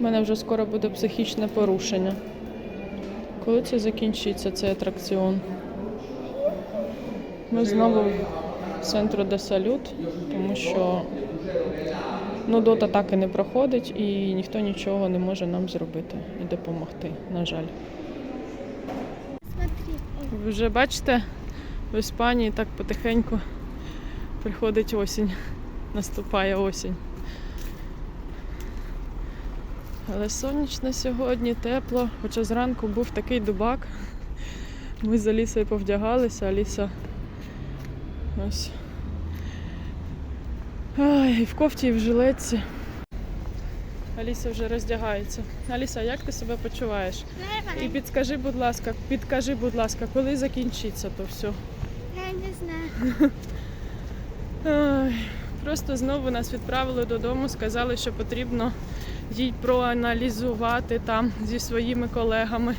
У мене вже скоро буде психічне порушення. Коли це закінчиться, цей атракціон? Ми знову в центру де салют, тому що ну, дота так і не проходить, і ніхто нічого не може нам зробити і допомогти, на жаль. Ви вже бачите, в Іспанії так потихеньку приходить осінь, наступає осінь. Але сонячно сьогодні, тепло, хоча зранку був такий дубак. Ми з Алісою повдягалися, Аліса ось. Ай, і в кофті, і в жилетці. Аліса вже роздягається. Аліса, як ти себе почуваєш? І підскажи, будь ласка, підкажи, будь ласка, коли закінчиться то все? Я не знаю. Ай, просто знову нас відправили додому, сказали, що потрібно їй проаналізувати там зі своїми колегами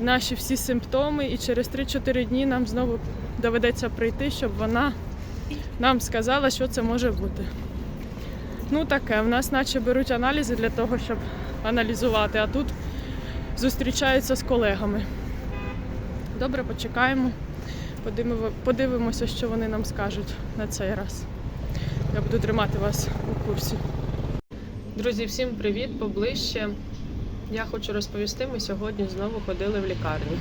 наші всі симптоми, і через 3-4 дні нам знову доведеться прийти, щоб вона нам сказала, що це може бути. Ну таке, в нас наче беруть аналізи для того, щоб аналізувати, а тут зустрічаються з колегами. Добре, почекаємо. Подивимо- Подивимося, що вони нам скажуть на цей раз. Я буду тримати вас у курсі. Друзі, всім привіт! Поближче. Я хочу розповісти, ми сьогодні знову ходили в лікарню.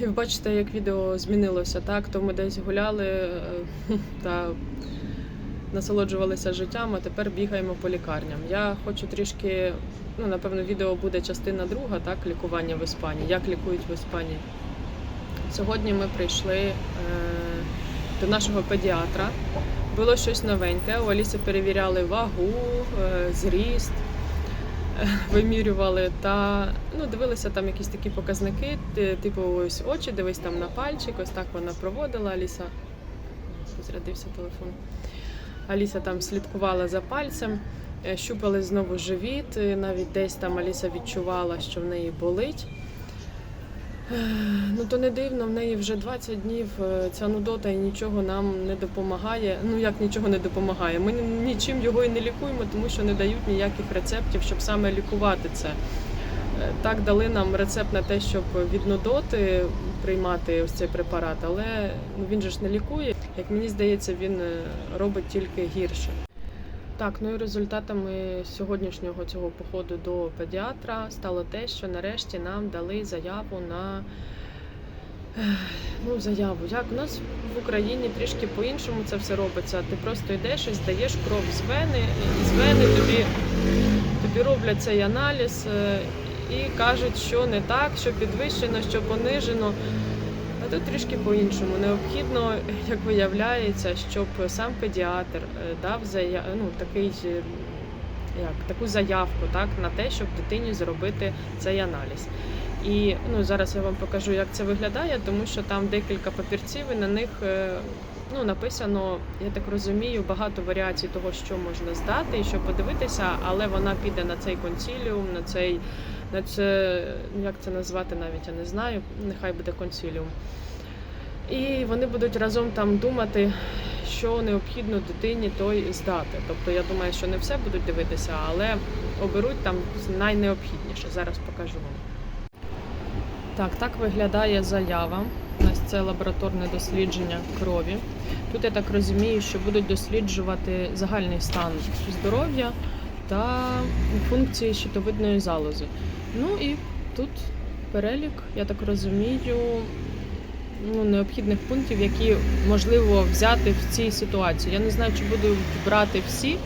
І ви бачите, як відео змінилося, так? То ми десь гуляли е, та насолоджувалися життям, а тепер бігаємо по лікарням. Я хочу трішки, ну, напевно, відео буде частина друга, так, лікування в Іспанії, як лікують в Іспанії. Сьогодні ми прийшли е, до нашого педіатра. Було щось новеньке. У Аліси перевіряли вагу, е, зріст, е, вимірювали та ну, дивилися там якісь такі показники, типу ось очі, дивись там на пальчик, ось так вона проводила. Аліса зрядився телефон. Аліса там слідкувала за пальцем, е, щупали знову живіт, навіть десь там Аліса відчувала, що в неї болить. Ну то не дивно, в неї вже 20 днів е, ця нудота і нічого нам не допомагає. Ну як нічого не допомагає. Ми нічим його і не лікуємо, тому що не дають ніяких рецептів, щоб саме лікувати це. Е, Так дали нам рецепт на те, щоб від нудоти приймати ось цей препарат, але ну, він же ж не лікує. Як мені здається, він е, робить тільки гірше. Так, ну і результатами сьогоднішнього цього походу до педіатра стало те, що нарешті нам дали заяву на ну, заяву. Як у нас в Україні трішки по-іншому це все робиться. Ти просто йдеш і здаєш кров з вени, і з вени тобі, тобі роблять цей аналіз е, і кажуть, що не так, що підвищено, що понижено. Тут трішки по-іншому. Необхідно, як виявляється, щоб сам педіатр е, дав зая... ну, такий, як, таку заявку так, на те, щоб дитині зробити цей аналіз. І ну, зараз я вам покажу, як це виглядає, тому що там декілька папірців, і на них е, ну, написано, я так розумію, багато варіацій того, що можна здати і що подивитися, але вона піде на цей консіліум, на цей, на це, як це назвати навіть, я не знаю, нехай буде консіліум. І вони будуть разом там думати, що необхідно дитині той здати. Тобто я думаю, що не все будуть дивитися, але оберуть там найнеобхідніше. Зараз покажу вам. Так, так виглядає заява. У нас це лабораторне дослідження крові. Тут я так розумію, що будуть досліджувати загальний стан здоров'я та функції щитовидної залози. Ну і тут перелік, я так розумію, ну, необхідних пунктів, які можливо взяти в цій ситуації. Я не знаю, чи будуть брати всі,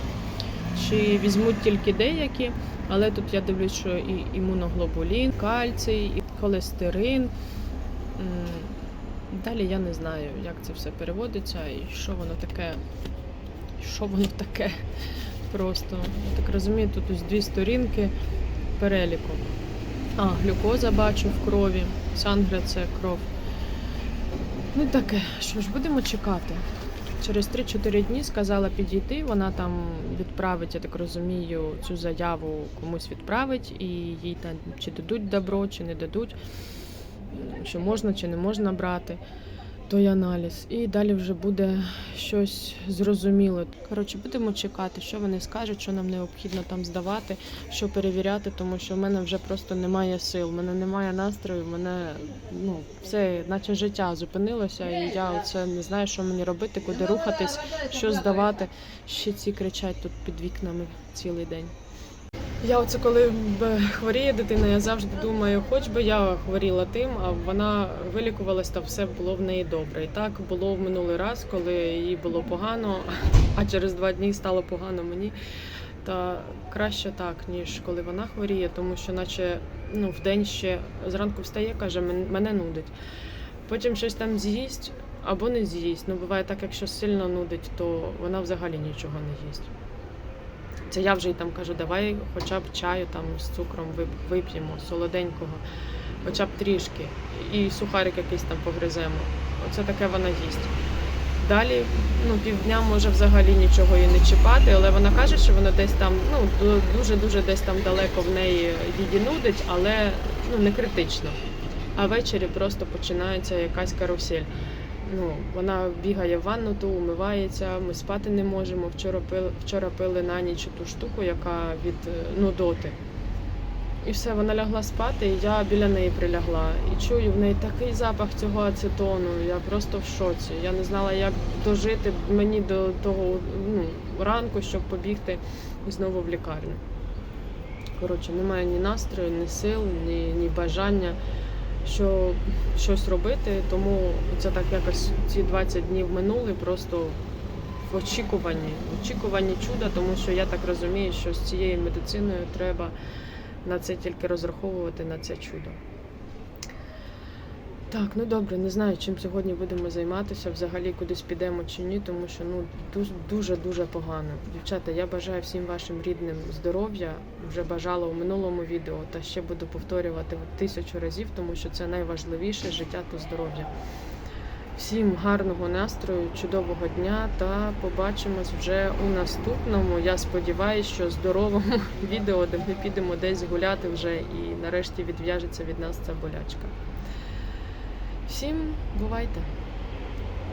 чи візьмуть тільки деякі, але тут я дивлюсь, що і імуноглобулін, кальцій, і холестерин. Далі я не знаю, як це все переводиться і що воно таке. Що воно таке просто. Я так розумію, тут ось дві сторінки переліку. А, глюкоза бачу в крові. Сангра це кров. Ну таке, що ж, будемо чекати. Через 3-4 дні сказала підійти. Вона там відправить, я так розумію, цю заяву комусь відправить, і їй там чи дадуть добро, чи не дадуть, що можна чи не можна брати. той аналіз. І далі вже буде щось зрозуміле. Коротше, будемо чекати, що вони скажуть, що нам необхідно там здавати, що перевіряти, тому що в мене вже просто немає сил, в мене немає настрою, в мене ну все, наче життя зупинилося, і я оце не знаю, що мені робити, куди рухатись, що здавати. Ще ці кричать тут під вікнами цілий день. Я оце коли б хворіє дитина, я завжди думаю, хоч би я хворіла тим, а вона вилікувалась та все було в неї добре. І так було в минулий раз, коли їй було погано, а через два дні стало погано мені. Та краще так, ніж коли вона хворіє, тому що, наче ну, в день ще зранку встає, каже, «Мен- мене нудить. Потім щось там з'їсть або не з'їсть. Ну, буває так, якщо сильно нудить, то вона взагалі нічого не їсть. Це я вже й там кажу, давай хоча б чаю там з цукром вип'ємо, солоденького, хоча б трішки, і сухарик якийсь там погриземо. Оце таке вона їсть. Далі ну, півдня може взагалі нічого їй не чіпати, але вона каже, що воно десь там, ну, дуже-дуже десь там далеко в неї її нудить, але ну, не критично. А ввечері просто починається якась карусель. Ну, вона бігає в ванну, то умивається, ми спати не можемо. Вчора пили, вчора пили на ніч ту штуку, яка від е, нудоти. І все, вона лягла спати, і я біля неї прилягла. І чую в неї такий запах цього ацетону. Я просто в шоці. Я не знала, як дожити мені до того ну, ранку, щоб побігти знову в лікарню. Коротше, немає ні настрою, ні сил, ні, ні бажання що щось робити. Тому це так якось ці 20 днів минули просто в очікуванні, в очікуванні чуда, тому що я так розумію, що з цією медициною треба на це тільки розраховувати на це чудо. Так, ну добре, не знаю, чим сьогодні будемо займатися, взагалі кудись підемо чи ні, тому що ну дуже дуже дуже погано. Дівчата, я бажаю всім вашим рідним здоров'я. Вже бажала у минулому відео, та ще буду повторювати тисячу разів, тому що це найважливіше життя та здоров'я. Всім гарного настрою, чудового дня та побачимось вже у наступному. Я сподіваюся, що здоровому відео, де ми підемо десь гуляти вже і нарешті відв'яжеться від нас ця болячка. Всім бувайте!